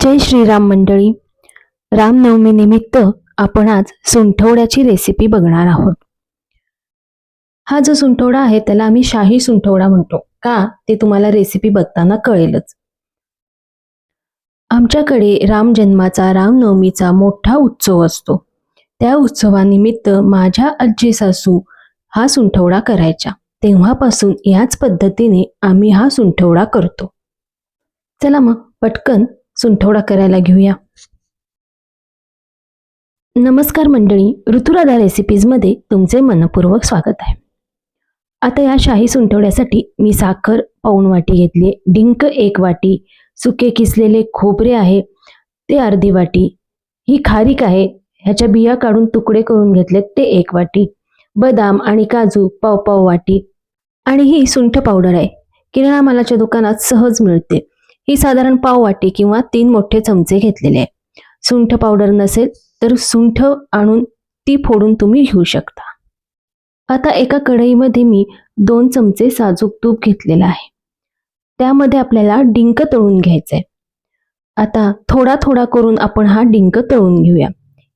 जय श्रीराम मंडळी. रामनवमी निमित्त आपण आज सुंठवड्याची रेसिपी बघणार आहोत. हा जो सुंठवडा आहे त्याला आम्ही शाही सुंठवडा म्हणतो. का? ते तुम्हाला रेसिपी बघताना कळेलच. आमच्याकडे राम जन्माचा रामनवमीचा मोठा उत्सव असतो. त्या उत्सवानिमित्त माझ्या आजी सासू हा सुंठवडा करायच्या. तेव्हापासून याच पद्धतीने आम्ही हा सुंठवडा करतो. चला मग पटकन सुंठवडा करायला घेऊया. नमस्कार मंडळी ऋतुराधा रेसिपीजमध्ये तुमचे मनपूर्वक स्वागत आहे. आता या शाही सुंठवड्यासाठी मी साखर पाऊण वाटी घेतली डिंक एक वाटी सुके किसलेले खोबरे आहे ते अर्धी वाटी ही खारीक आहे ह्याच्या बिया काढून तुकडे करून घेतलेत ते एक वाटी बदाम आणि काजू पाव पाव वाटी आणि ही सुंठ पावडर आहे. किराणा मालाच्या दुकानात सहज मिळते. ही साधारण पाव वाटी किंवा तीन मोठे चमचे घेतलेले आहे. सुंठ पावडर नसेल तर सुंठ आणून ती फोडून तुम्ही घेऊ शकता. आता एका कढईमध्ये मी दोन चमचे साजूक तूप घेतलेलं आहे. त्यामध्ये आपल्याला डिंक तळून घ्यायचंय. आता थोडा थोडा करून आपण हा डिंक तळून घेऊया.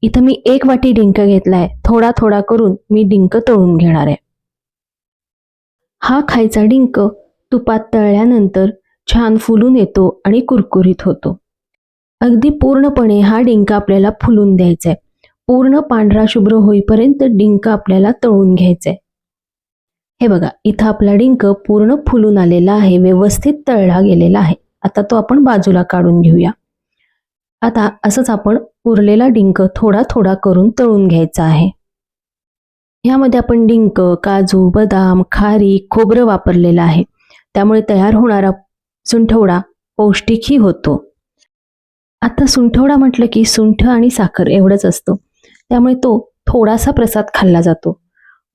इथं मी एक वाटी डिंक घेतलाय. थोडा थोडा करून मी डिंक तळून घेणार आहे. हा खायचा डिंक तुपात तळल्यानंतर छान फुलून येतो आणि कुरकुरीत होतो. अगदी पूर्णपणे हा डिंक आपल्याला फुलून द्यायचा आहे पूर्ण पांढरा शुभ्र होईपर्यंत डिंक आपल्याला तळून घ्यायचंय. हे बघा इथं आपला डिंक पूर्ण फुलून आलेला आहे व्यवस्थित तळला गेलेला आहे. आता तो आपण बाजूला काढून घेऊया. आता असंच आपण उरलेला डिंक थोडा थोडा करून तळून घ्यायचा आहे. ह्यामध्ये आपण डिंक काजू बदाम खारी खोबरं वापरलेलं आहे. त्यामुळे तयार होणारा सुंठवडा पौष्टिकही होतो. आता सुंठवडा म्हटलं की सुंठ आणि साखर एवढंच असतं. त्यामुळे तो थोडासा प्रसाद खाल्ला जातो.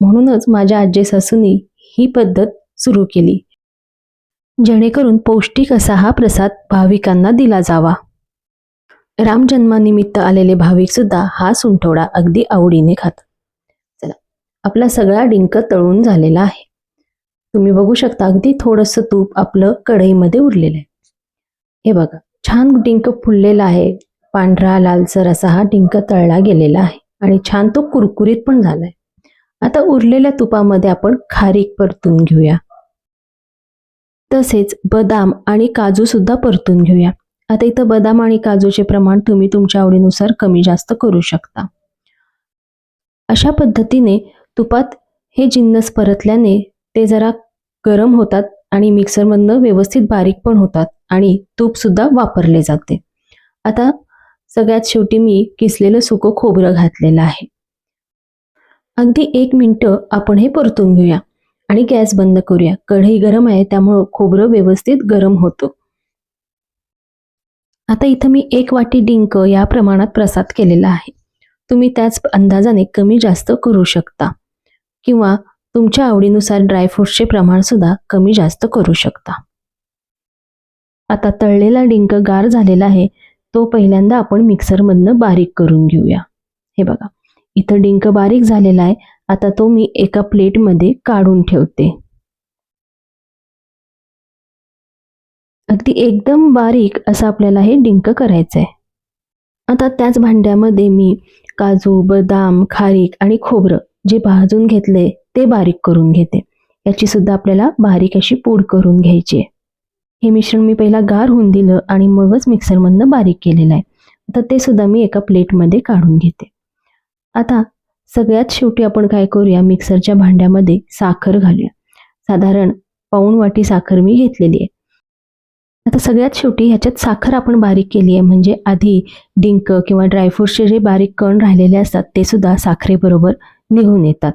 म्हणूनच माझ्या आजी सासूनी ही पद्धत सुरू केली. जेणेकरून पौष्टिक असा हा प्रसाद भाविकांना दिला जावा. रामजन्मानिमित्त आलेले भाविक सुद्धा हा सुंठवडा अगदी आवडीने खात चला आपला सगळा डिंक तळून झालेला आहे. तुम्ही बघू शकता अगदी थोडंसं तूप आपलं कढईमध्ये उरलेलं आहे. हे बघा छान डिंक फुललेला आहे. पांढरा लालसर असा हा डिंक तळला गेलेला आहे आणि छान तो कुरकुरीत पण झालाय. आता उरलेल्या तुपामध्ये आपण खारीक परतून घेऊया. तसेच बदाम आणि काजू सुद्धा परतून घेऊया. आता इथं बदाम आणि काजूचे प्रमाण तुम्ही तुमच्या आवडीनुसार कमी जास्त करू शकता. अशा पद्धतीने तुपात हे जिन्नस परतल्याने ते जरा गरम होतात आणि मिक्सरमधनं व्यवस्थित बारीक पण होतात आणि तूप सुद्धा वापरले जाते. आता सगळ्यात शेवटी मी किसलेलं सुकं खोबरं घातलेलं आहे. अगदी एक मिनटं आपण हे परतून घेऊया आणि गॅस बंद करूया. कढई गरम आहे त्यामुळं खोबरं व्यवस्थित गरम होतं. आता इथं मी एक वाटी डिंक या प्रमाणात प्रसाद केलेला आहे. तुम्ही त्याच अंदाजाने कमी जास्त करू शकता. किंवा तुमच्या आवडीनुसार ड्रायफ्रूट्सचे प्रमाण सुद्धा कमी जास्त करू शकता. आता तळलेला डिंक गार झालेला आहे तो पहिल्यांदा आपण मिक्सरमधनं बारीक करून घेऊया. हे बघा इथं डिंक बारीक झालेला आहे आता तो मी एका प्लेटमध्ये काढून ठेवते. अगदी एकदम बारीक असं आपल्याला हे डिंक करायचं आहे. आता त्याच भांड्यामध्ये मी काजू बदाम खारीक आणि खोबरं जे भाजून घेतले ते बारीक करून घेते. याची सुद्धा आपल्याला बारीक अशी पूड करून घ्यायची आहे. हे मिश्रण मी पहिला गार होऊन दिलं आणि मगच मिक्सरमधनं बारीक केलेलं आहे. आता ते सुद्धा मी एका प्लेटमध्ये काढून घेते. आता सगळ्यात शेवटी आपण काय करूया? मिक्सरच्या भांड्यामध्ये साखर घालूया. साधारण पाऊण वाटी साखर मी घेतलेली आहे. आता सगळ्यात शेवटी ह्याच्यात साखर आपण बारीक केली आहे. म्हणजे आधी डिंक किंवा ड्रायफ्रुट्सचे जे बारीक कण राहिलेले असतात ते सुद्धा साखरेबरोबर निघून येतात.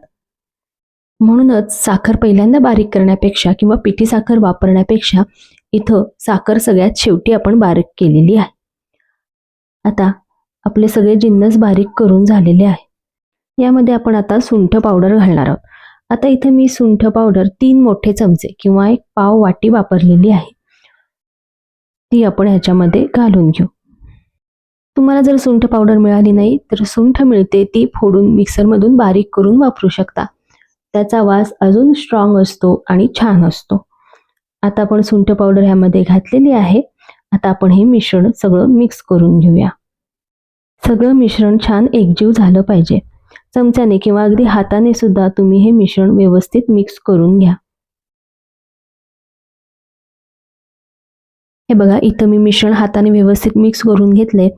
म्हणूनच साखर पहिल्यांदा बारीक करण्यापेक्षा किंवा पिठी साखर वापरण्यापेक्षा इथं साखर सगळ्यात शेवटी आपण बारीक केलेली आहे. आता आपले सगळे जिन्नस बारीक करून झालेले आहे. यामध्ये आपण आता सुंठ पावडर घालणार आहोत. आता इथे मी सुंठ पावडर तीन मोठे चमचे किंवा एक पाव वाटी वापरलेली आहे. ती आपण ह्याच्यामध्ये घालून घेऊ. तुम्हाला जर सुंठ पावडर मिळाली नाही तर सुंठ मिळते ती फोडून मिक्सरमधून बारीक करून वापरू शकता. त्याचा वास अजून स्ट्रॉंग असतो आणि छान असतो. आता आपण सुंठ पावडर ह्यामध्ये घातलेली आहे. आता आपण हे मिश्रण सगळं मिक्स करून घेऊया. सगळं मिश्रण छान एकजीव झालं पाहिजे. चमच्याने किंवा अगदी हाताने सुद्धा तुम्ही हे मिश्रण व्यवस्थित मिक्स करून घ्या. हे बघा इथं मी मिश्रण हाताने व्यवस्थित मिक्स करून घेतले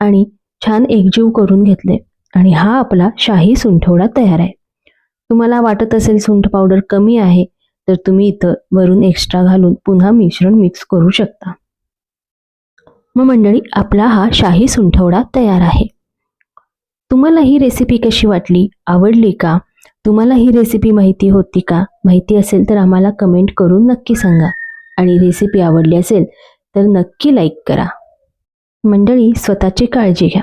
आणि छान एकजीव करून घेतले. आणि हा आपला शाही सुंठवडा तयार आहे. तुम्हाला वाटत असेल सुंठ पावडर कमी आहे तर तुम्ही इथं वरून एक्स्ट्रा घालून पुन्हा मिश्रण मिक्स करू शकता. मग मंडळी आपला हा शाही सुंठवडा तयार आहे. तुम्हाला ही रेसिपी कशी वाटली? आवडली का? तुम्हाला ही रेसिपी माहिती होती का? माहिती असेल तर आम्हाला कमेंट करून नक्की सांगा. आणि रेसिपी आवडली असेल तर नक्की लाईक करा. मंडळी स्वतःची काळजी घ्या.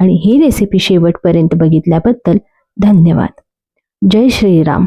आणि ही रेसिपी शेवटपर्यंत बघितल्याबद्दल धन्यवाद. जय श्रीराम.